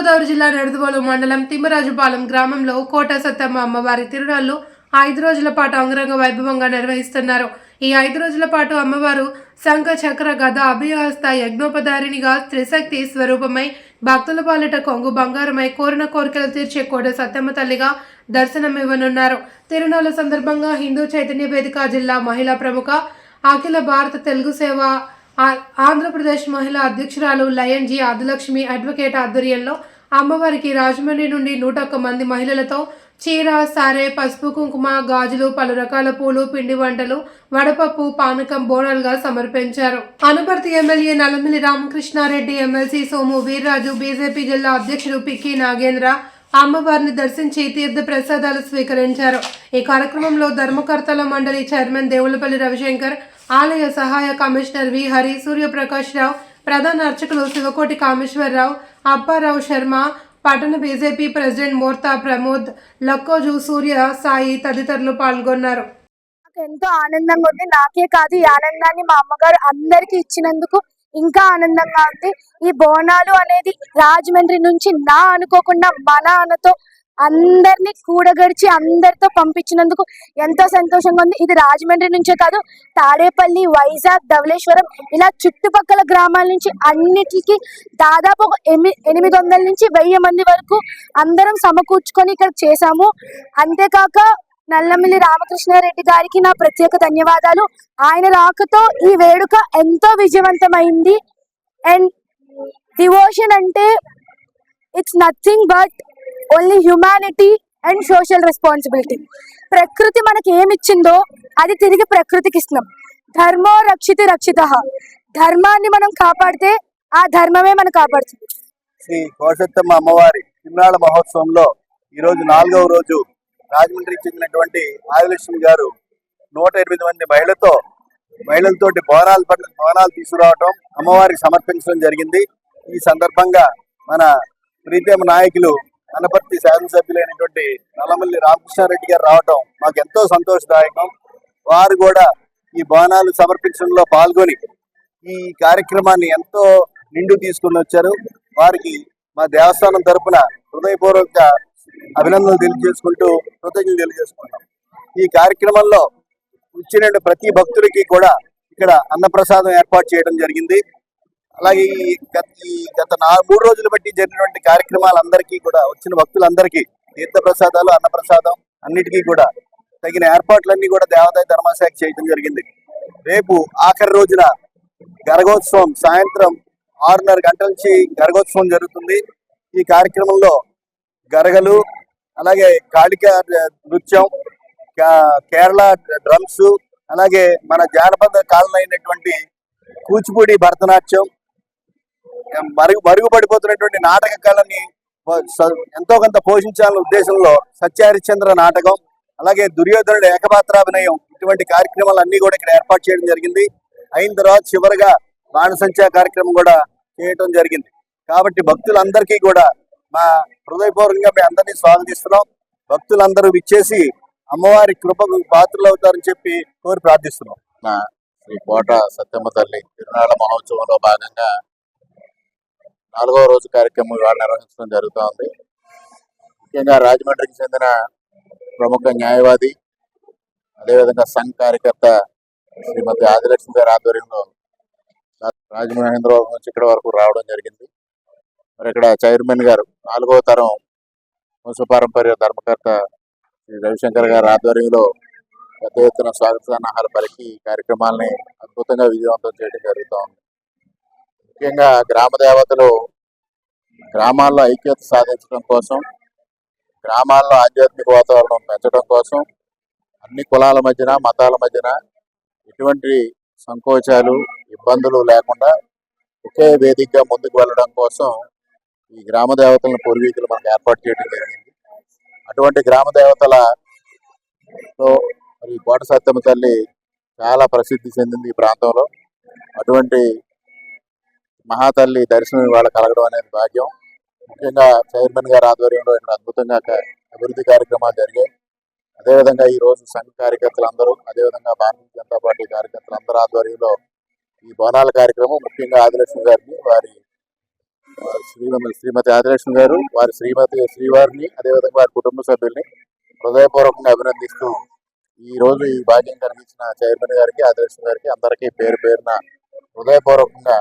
తూర్పుగోదావరి జిల్లా నడుదువోలు మండలం తిమ్మరాజుపాలెం గ్రామంలో కోట సత్తమ్మ అమ్మవారి తిరునాళ్ళు ఐదు రోజుల పాటు అంగరంగ వైభవంగా నిర్వహిస్తున్నారు. ఈ ఐదు రోజుల పాటు అమ్మవారు శంఖ చక్ర గద అభిహస్త యజ్ఞోపధారిణిగా త్రిశక్తి స్వరూపమై భక్తుల పాలిట కొంగు బంగారమై కోరిన కోరికలు తీర్చే కోట సత్తమ్మ తల్లిగా దర్శనమివ్వనున్నారు తిరునాళ్ళ సందర్భంగా హిందూ చైతన్య వేదిక జిల్లా మహిళా ప్రముఖ అఖిల భారత తెలుగు సేవ ఆంధ్రప్రదేశ్ మహిళా అధ్యక్షురాలు లయన్ జి ఆదిలక్ష్మి అడ్వకేట్ ఆధ్వర్యంలో అమ్మవారికి రాజమండ్రి నుండి నూట ఒక్క మంది మహిళలతో చీర సారే పసుపు కుంకుమ గాజులు పలు రకాల పూలు పిండి వంటలు వడపప్పు పానకం బోనాలుగా సమర్పించారు. Anaparthi MLA Nallamilli Ramakrishna Reddy MLC Somu Veerraju BJP జిల్లా అధ్యక్షుడు పిక్కి నాగేంద్ర అమ్మవారిని దర్శించి తీర్థ ప్రసాదాలు స్వీకరించారు. ఈ కార్యక్రమంలో ధర్మకర్తల మండలి చైర్మన్ దేవులపల్లి రవిశంకర్ ఆలయ సహాయ కమిషనర్ వి హరి సూర్యప్రకాష్ రావు ప్రధాన అర్చకులు శివకోటి కామేశ్వరరావు అప్పారావు శర్మ పట్టణ బీజేపీ ప్రెసిడెంట్ మోర్తా ప్రమోద్ లక్కోజు సూర్య సాయి తదితరులు పాల్గొన్నారు. నాకు ఎంతో ఆనందంగా ఉంది. నాకే కాదు ఈ ఆనందాన్ని మా అమ్మగారు అందరికి ఇచ్చినందుకు ఇంకా ఆనందంగా ఉంది. ఈ బోనాలు అనేది రాజమండ్రి నుంచి నా అనుకోకుండా మన అనతో అందరినీ కూడగడిచి అందరితో పంపించినందుకు ఎంతో సంతోషంగా ఉంది. ఇది రాజమండ్రి నుంచే కాదు తాడేపల్లి వైజాగ్ ధవళేశ్వరం ఇలా చుట్టుపక్కల గ్రామాల నుంచి అన్నిటికీ దాదాపు ఒక ఎనిమిది వందల నుంచి వెయ్యి మంది వరకు అందరం సమకూర్చుకొని ఇక్కడ చేశాము. అంతేకాక నల్లమిల్లి రామకృష్ణారెడ్డి గారికి నా ప్రత్యేక ధన్యవాదాలు. ఆయన రాకతో ఈ వేడుక ఎంతో విజయవంతమైంది. అండ్ డివోషన్ అంటే it's nothing but only humanity and social responsibility ప్రకృతి మనకి ఏమిచ్చిందో అది తిరిగి ప్రకృతికి ఇస్తున్నాం. ధర్మో రక్షితి రక్షిత. ధర్మాన్ని మనం కాపాడితే ఆ ధర్మమే మనం కాపాడుతుంది. శ్రీ కోశత్తమ్మ అమ్మవారి తిరునాళ్ళ మహోత్సవంలో ఈ రోజు నాలుగవ రోజు రాజమండ్రికి చెందినటువంటి ఆదిలక్ష్మి గారు నూట ఎనిమిది మంది మహిళతో మహిళలతోటి బోనాలు పట్ల బోనాలు తీసుకురావటం అమ్మవారికి సమర్పించడం జరిగింది. ఈ సందర్భంగా మన ప్రీతమ నాయకులు అనపర్తి శాసనసభ్యులైనటువంటి నల్లమల్లి రామకృష్ణారెడ్డి గారు రావటం మాకు ఎంతో సంతోషదాయకం. వారు కూడా ఈ భవనాలు సమర్పించడంలో పాల్గొని ఈ కార్యక్రమాన్ని ఎంతో నిండు తీసుకుని వచ్చారు. వారికి మా దేవస్థానం తరపున హృదయపూర్వక అభినందనలు తెలియజేసుకుంటూ కృతజ్ఞతలు తెలియజేసుకుంటాం ఈ కార్యక్రమంలో వచ్చిన ప్రతి భక్తుడికి కూడా ఇక్కడ అన్నప్రసాదం ఏర్పాటు చేయడం జరిగింది. అలాగే ఈ గత ఈ గత మూడు రోజులు బట్టి జరిగినటువంటి కార్యక్రమాలందరికీ కూడా వచ్చిన భక్తులందరికీ తీర్థ ప్రసాదాలు అన్నప్రసాదం అన్నిటికీ కూడా తగిన ఏర్పాట్లన్నీ కూడా దేవాదాయ ధర్మశాఖ చేయడం జరిగింది. రేపు ఆఖరి రోజున గరగోత్సవం సాయంత్రం ఆరున్నర గంటల నుంచి గరగోత్సవం జరుగుతుంది. ఈ కార్యక్రమంలో గరగలు అలాగే కాళిక నృత్యం కేరళ డ్రమ్స్ అలాగే మన జానపద కాలం అయినటువంటి కూచిపూడి భరతనాట్యం మరుగు మరుగుపడిపోతున్నటువంటి నాటక కళని ఎంతో కొంత పోషించాలనే ఉద్దేశంలో సత్యహరిశ్చంద్ర నాటకం అలాగే దుర్యోధనుడు ఏకపాత్రాభినయం ఇటువంటి కార్యక్రమాలు అన్ని కూడా ఇక్కడ ఏర్పాటు చేయడం జరిగింది. అయిన తర్వాత చివరిగా బాణసంచా కార్యక్రమం కూడా చేయటం జరిగింది. కాబట్టి భక్తులందరికీ కూడా మా హృదయపూర్వకంగా మేము అందరినీ స్వాగతిస్తున్నాం. భక్తులందరూ విచ్చేసి అమ్మవారి కృపకు పాత్రలు అవుతారని చెప్పి కోరి ప్రార్థిస్తున్నాం. శ్రీ కోట సత్యమ్మ తల్లి తిరునాళ్ళ మహోత్సవంలో భాగంగా నాలుగవ రోజు కార్యక్రమం ఇవాళ నిర్వహించడం జరుగుతోంది. ముఖ్యంగా రాజమండ్రికి చెందిన ప్రముఖ న్యాయవాది అదేవిధంగా సంఘ్ కార్యకర్త శ్రీమతి ఆదిలక్ష్మి గారి ఆధ్వర్యంలో రాజమహేంద్రవరం నుంచి ఇక్కడ వరకు రావడం జరిగింది. మరి ఇక్కడ చైర్మన్ గారు నాలుగవ తరం వంశపారంపర్య ధర్మకర్త శ్రీ రవిశంకర్ గారి ఆధ్వర్యంలో పెద్ద ఎత్తున స్వాగత సన్నాహాలు పలికి కార్యక్రమాలని అద్భుతంగా విజయవంతం చేయడం జరుగుతూ ఉంది ముఖ్యంగా గ్రామ దేవతలు గ్రామాల్లో ఐక్యత సాధించడం కోసం గ్రామాల్లో ఆధ్యాత్మిక వాతావరణం పెంచడం కోసం అన్ని కులాల మధ్యన మతాల మధ్యన ఎటువంటి సంకోచాలు ఇబ్బందులు లేకుండా ఒకే వేదికగా ముందుకు వెళ్ళడం కోసం ఈ గ్రామ దేవతలను పూర్వీకులు మనకు ఏర్పాటు చేయడం జరిగింది. అటువంటి గ్రామ దేవతలతో మరి కోట సత్యమ్మ తల్లి చాలా ప్రసిద్ధి చెందింది ఈ ప్రాంతంలో. అటువంటి మహాతల్లి దర్శనం ఇవాళ కలగడం అనేది భాగ్యం. ముఖ్యంగా చైర్మన్ గారి ఆధ్వర్యంలో ఇక్కడ అద్భుతంగా అభివృద్ధి కార్యక్రమాలు జరిగాయి. అదేవిధంగా ఈ రోజు సంఘ కార్యకర్తలందరూ అదేవిధంగా భారతీయ జనతా పార్టీ కార్యకర్తలందరూ ఆధ్వర్యంలో ఈ బోనాల కార్యక్రమం ముఖ్యంగా ఆదిలక్ష్మి గారిని వారి వారి శ్రీమతి శ్రీమతి ఆదిలక్ష్మి గారు వారి శ్రీమతి శ్రీవారిని అదేవిధంగా వారి కుటుంబ సభ్యుల్ని హృదయపూర్వకంగా అభినందిస్తూ ఈ రోజు ఈ భాగ్యం కలిగించిన చైర్మన్ గారికి ఆదిలక్ష్మి గారికి అందరికీ పేరు పేరున హృదయపూర్వకంగా